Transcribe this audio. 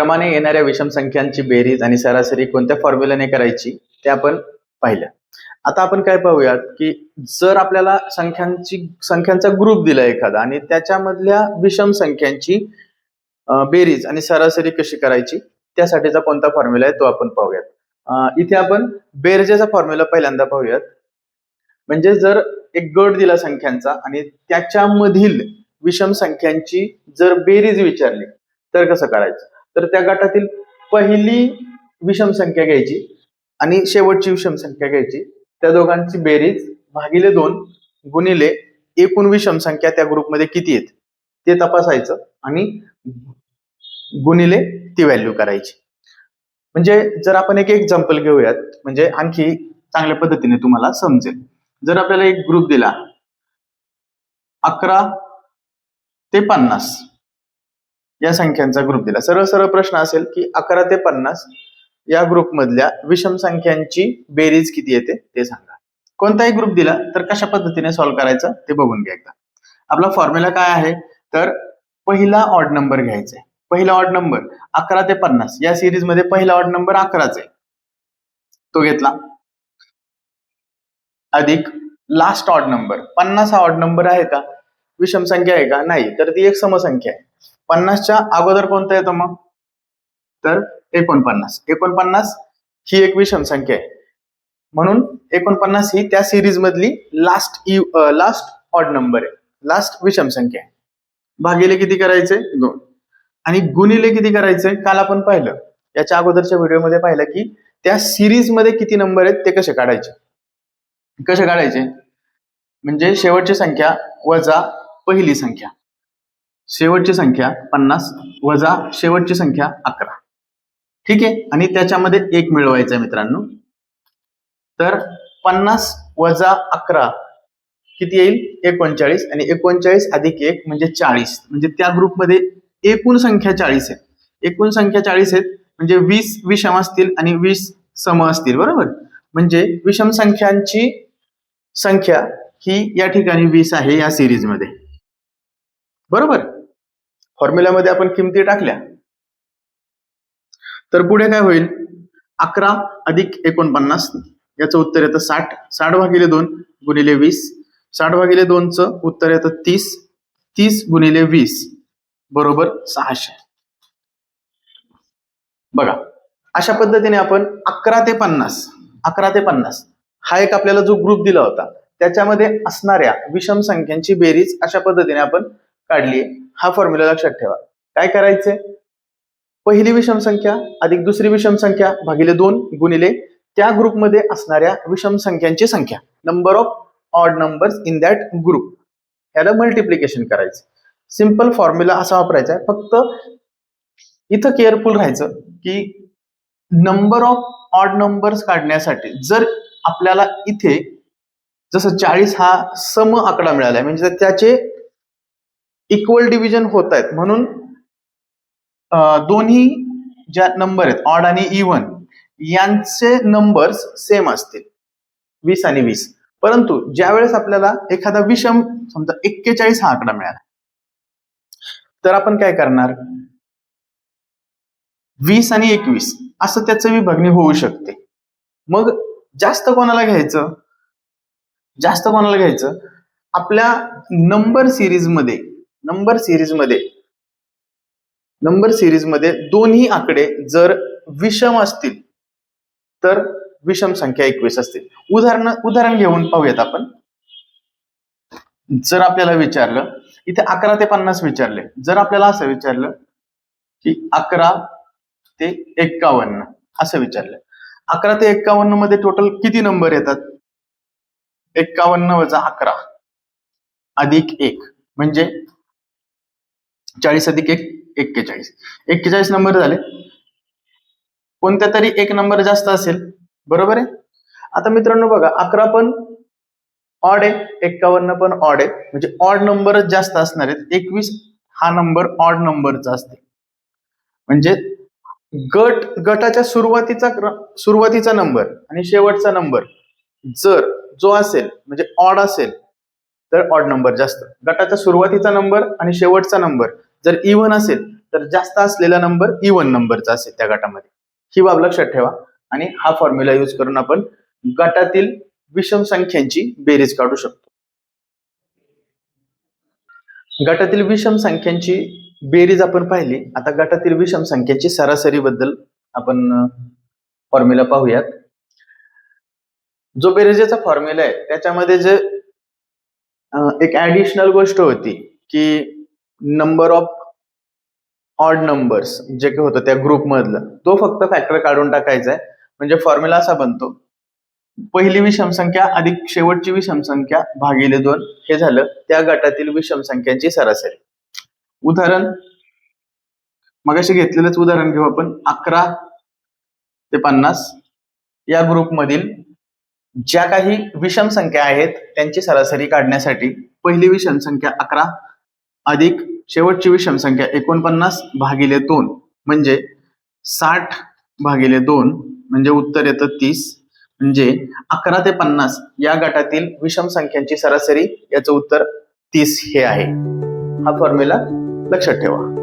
क्रमाने येणाऱ्या विषम संख्यांची बेरीज आणि सरासरी कोणत्या फॉर्म्युलाने करायची ते आपण पाहिलं. आता आपण काय पाहूयात की जर आपल्याला संख्यांची संख्यांचा ग्रुप दिला एखादा आणि त्याच्यामधल्या विषम संख्यांची बेरीज आणि सरासरी कशी करायची त्यासाठीचा कोणता फॉर्म्युला आहे तो आपण पाहूयात. इथे आपण बेरजेचा फॉर्म्युला पहिल्यांदा पाहूयात. म्हणजे जर एक गट दिला संख्यांचा आणि त्याच्यामधील विषम संख्यांची जर बेरीज विचारली तर कसं करायचं? तर त्या गटातील पहिली विषम संख्या घ्यायची आणि शेवटची विषम संख्या घ्यायची. त्या दोघांची बेरीज भागिले दोन गुणिले एकूण विषम संख्या त्या ग्रुपमध्ये किती आहेत? ते तपासायचं आणि गुणिले ती व्हॅल्यू करायची. म्हणजे जर आपण एक एक्झाम्पल घेऊयात म्हणजे आणखी चांगल्या पद्धतीने तुम्हाला समजेल. जर आपल्याला एक ग्रुप दिला अकरा ते पन्नास. या संख्यांचा ग्रुप दिला. सरळ सरळ प्रश्न असेल की अकरा ते पन्नास या ग्रुपमधल्या विषम संख्यांची बेरीज किती येते? ते सांगा. कोणताही ग्रुप दिला तर कशा पद्धतीने सॉल्व्ह करायचं ते बघून घ्या एकदा. आपला फॉर्म्युला काय आहे? तर पहिला ऑड नंबर घ्यायचा आहे. पहिला ऑड नंबर अकरा ते पन्नास. या सिरीजमध्ये पहिला ऑड नंबर अकराच आहे. तो घेतला. अधिक लास्ट ऑड नंबर पन्नास हा ऑड नंबर आहे का? विषम संख्या आहे का? नाही. तर ती एक समसंख्या आहे. पन्नासच्या अगोदर कोणता येतो मग? तर एकोणपन्नास. एकोणपन्नास ही एक विषम संख्या आहे. म्हणून एकोणपन्नास ही त्या सिरीज मधली लास्ट लास्ट ऑड नंबर आहे. लास्ट विषम संख्या आहे. भागिले किती करायचे? दोन. आणि गुणिले किती करायचे? काल आपण पाहिलं. याच्या अगोदरच्या व्हिडिओमध्ये पाहिलं की त्या सिरीजमध्ये किती नंबर आहेत ते कसे काढायचे? कसे काढायचे? म्हणजे शेवटची संख्या वजा पहिली संख्या. शेवटची संख्या पन्नास वजा शेवटची संख्या अकरा. ठीक आहे? आणि त्याच्यामध्ये एक मिळवायचा आहे मित्रांनो. तर पन्नास वजा अकरा किती येईल? एकोणचाळीस. आणि एकोणचाळीस अधिक एक म्हणजे चाळीस. म्हणजे त्या ग्रुपमध्ये एकूण संख्या चाळीस आहेत एकूण संख्या चाळीस आहेत. म्हणजे वीस विषम असतील आणि वीस सम असतील. बरोबर? म्हणजे विषम संख्यांची संख्या ही या ठिकाणी वीस आहे या सिरीजमध्ये बरोबर? फॉर्म्युल्यामध्ये आपण किमती टाकल्या. तर पुढे काय होईल? अकरा अधिक एकोणपन्नास याचं उत्तर येतं साठ. साठ भागिले दोन गुणिले वीस. साठ भागिले दोनचं उत्तर येतं तीस. तीस गुणिले वीस बरोबर सहाशे. बघा अशा पद्धतीने आपण अकरा ते पन्नास अकरा ते पन्नास हा एक आपल्याला जो ग्रुप दिला होता त्याच्यामध्ये असणाऱ्या विषम संख्यांची बेरीज अशा पद्धतीने आपण काढली हा फॉर्म्युला लक्षात ठेवा. काय करायचे? पहिली विषम संख्या अधिक दुसरी विषम संख्या भागिले दोन गुणिले त्या ग्रुपमध्ये असणाऱ्या विषम संख्यांची संख्या. Number of odd numbers in that group याला मल्टिप्लिकेशन करायचं. सिंपल फॉर्म्युला असा वापरायचा आहे. फक्त इथं केअरफुल राहायचं की नंबर ऑफ ऑड नंबर्स काढण्यासाठी जर आपल्याला इथे जसं चाळीस हा सम आकडा मिळाला म्हणजे त्याचे इक्वल डिव्हिजन होत आहेत. म्हणून अं, दोन्ही ज्या नंबर आहेत ऑड आणि इव्हन यांचे नंबर्स सेम असतील. वीस आणि वीस. परंतु ज्यावेळेस आपल्याला एखादा विषम समजा एक्केचाळीस हा आकडा मिळाला तर आपण काय करणार? वीस आणि एकवीस असं त्याचं विभागणी होऊ शकते. मग जास्त कोणाला घ्यायचं? जास्त कोणाला घ्यायचं? आपल्या नंबर सिरीजमध्ये नंबर सिरीजमध्ये. नंबर सिरीजमध्ये दोन्ही आकडे जर विषम असतील तर विषम संख्या एकवीस असतील उदाहरण उदाहरण घेऊन पाहूयात आपण. जर आपल्याला विचारलं इथे अकरा ते पन्नास विचारले. जर आपल्याला असं विचारलं की अकरा ते एक्कावन्न असं विचारलं. अकरा ते एक्कावन्नमध्ये टोटल किती नंबर येतात? एक्कावन्न वजा अकरा अधिक एक म्हणजे चाळीस अधिक एक एक्केचाळीस. एक्केचाळीस नंबर झाले. कोणत्या तरी एक नंबर जास्त असेल. बरोबर आहे? आता मित्रांनो बघा अकरा पण ऑड आहे एक्कावन्न पण ऑड आहे. म्हणजे ऑड नंबरच जास्त असणार आहेत. एकवीस हा नंबर ऑड नंबरचा असते. म्हणजे गट गटाच्या सुरुवातीचा सुरुवातीचा नंबर आणि शेवटचा नंबर जर जो असेल म्हणजे ऑड असेल तर ऑड नंबर जास्त. गटाचा सुरुवातीचा नंबर आणि शेवटचा नंबर जर इव्हन असेल तर जास्त असलेला नंबर इवन नंबरचा असेल त्या गटामध्ये. ही बाब लक्षात ठेवा. आणि हा फॉर्म्युला यूज करून आपण गटातील विषम संख्यांची बेरीज काढू शकतो. गटातील विषम संख्यांची बेरीज आपण पाहिली. आता गटातील विषम संख्यांची सरासरी बद्दल आपण फॉर्म्युला पाहूयात. जो बेरीजेचा फॉर्म्युला आहे त्याच्यामध्ये जे एक ऍडिशनल गोष्ट होती की नंबर ऑफ ऑड नंबर्स जे काही होतं त्या ग्रुप मधलं तो फक्त फॅक्टर काढून टाकायचा आहे म्हणजे फॉर्म्युला असा बनतो. पहिली विषम संख्या अधिक शेवटची विषम संख्या भागिले दोन हे झालं त्या गटातील विषम संख्यांची सरासरी. उदाहरण मगाशी घेतलेलंच उदाहरण घेऊ आपण. अकरा ते पन्नास या ग्रुपमधील ज्या काही विषम संख्या आहेत त्यांची सरासरी काढण्यासाठी पहिली विषम संख्या अकरा अधिक शेवटची विषम संख्या एकोणपन्नास भागिले दोन म्हणजे साठ भागिले दोन म्हणजे उत्तर येतं तीस म्हणजे अकरा ते पन्नास या गटातील विषम संख्यांची सरासरी याचं उत्तर तीस हे आहे. हा फॉर्म्युला लक्षात ठेवा.